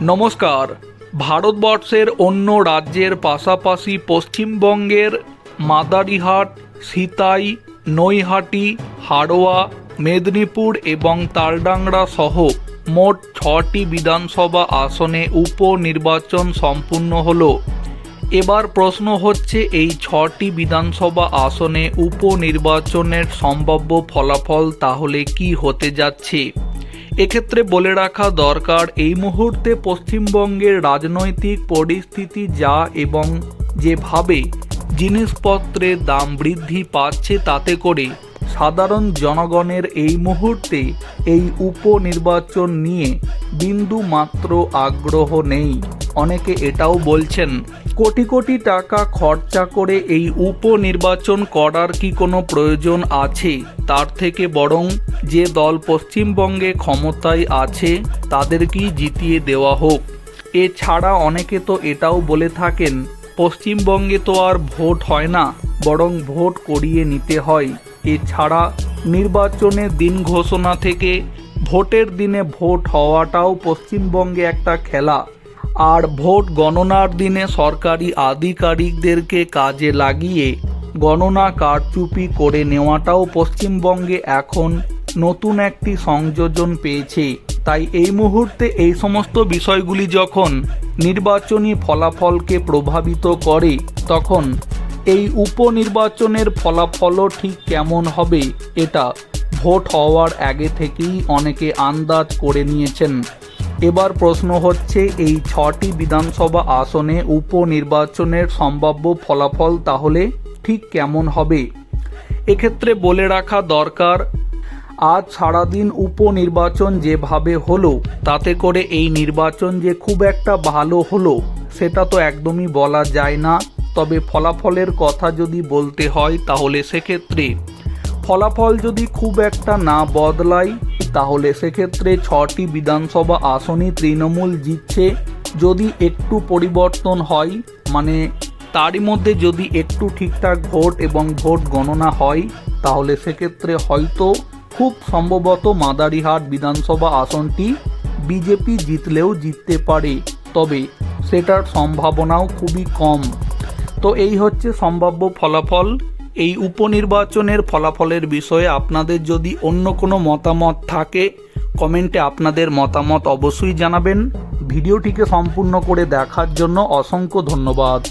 নমস্কার। ভারতবর্ষের অন্য রাজ্যের পাশাপাশি পশ্চিমবঙ্গের মাদারিহাট, সিতাই, নৈহাটি, হাড়োয়া, মেদিনীপুর এবং তালডাংরা সহ মোট ছটি বিধানসভা আসনে উপনির্বাচন সম্পূর্ণ হল। এবার প্রশ্ন হচ্ছে, এই ছটি বিধানসভা আসনে উপনির্বাচনের সম্ভাব্য ফলাফল তাহলে কি হতে যাচ্ছে? এক্ষেত্রে বলে রাখা দরকার, এই মুহূর্তে পশ্চিমবঙ্গের রাজনৈতিক পরিস্থিতি যা এবং যেভাবে জিনিসপত্রের দাম বৃদ্ধি পাচ্ছে তাতে করে সাধারণ জনগণের এই মুহূর্তে এই উপনির্বাচন নিয়ে বিন্দু মাত্র আগ্রহ নেই। অনেকে এটাও বলছেন, কোটি কোটি টাকা খরচা করে এই উপনির্বাচন করার কি কোনো প্রয়োজন আছে? তার থেকে বরং যে দল পশ্চিমবঙ্গে ক্ষমতায় আছে তাদেরকেই জিতিয়ে দেওয়া হোক? এছাড়া অনেকে তো এটাও বলে থাকেন, পশ্চিমবঙ্গে তো আর ভোট হয় না, বরং ভোট করিয়ে নিতে হয়। এছাড়া নির্বাচনের দিন ঘোষণা থেকে ভোটের দিনে ভোট হওয়াটাও পশ্চিমবঙ্গে একটা খেলা। আর ভোট গণনার দিনে সরকারি আধিকারিকদেরকে কাজে লাগিয়ে গণনা কারচুপি করে নেওয়াটাও পশ্চিমবঙ্গে এখন নতুন একটি সংযোজন পেয়েছে। তাই এই মুহূর্তে এই সমস্ত বিষয়গুলি যখন নির্বাচনী ফলাফলকে প্রভাবিত করে, তখন এই উপনির্বাচনের ফলাফলও ঠিক কেমন হবে, এটা ভোট হওয়ার আগে থেকেই অনেকে আন্দাজ করে নিয়েছেন। এবার প্রশ্ন হচ্ছে, এই ছটি বিধানসভা আসনে উপনির্বাচনের সম্ভাব্য ফলাফল তাহলে ঠিক কেমন হবে? এক্ষেত্রে বলে রাখা দরকার, আজ সারাদিন উপনির্বাচন যেভাবে হলো, তাতে করে এই নির্বাচন যে খুব একটা ভালো হলো, সেটা তো একদমই বলা যায় না। তবে ফলাফলের কথা যদি বলতে হয়, তাহলে সেক্ষেত্রে ফলাফল যদি খুব একটা না বদলায় তাহলে সেক্ষেত্রে ছটি বিধানসভা আসনই তৃণমূল জিতছে। যদি একটু পরিবর্তন হয় মানে তারই মধ্যে যদি একটু ঠিকঠাক ভোট এবং ভোট গণনা হয়, তাহলে সেক্ষেত্রে হয়তো খুব সম্ভবত মাদারিহাট বিধানসভা আসনটি বিজেপি জিতলেও জিততে পারে। তবে সেটার সম্ভাবনাও খুবই কম। তো এই হচ্ছে সম্ভাব্য ফলাফল। এই উপনির্বাচনের ফলাফলের বিষয়ে আপনাদের যদি অন্য কোনো মতামত থাকে, কমেন্টে আপনাদের মতামত অবশ্যই জানাবেন। ভিডিওটিকে সম্পূর্ণ করে দেখার জন্য অসংখ্য ধন্যবাদ।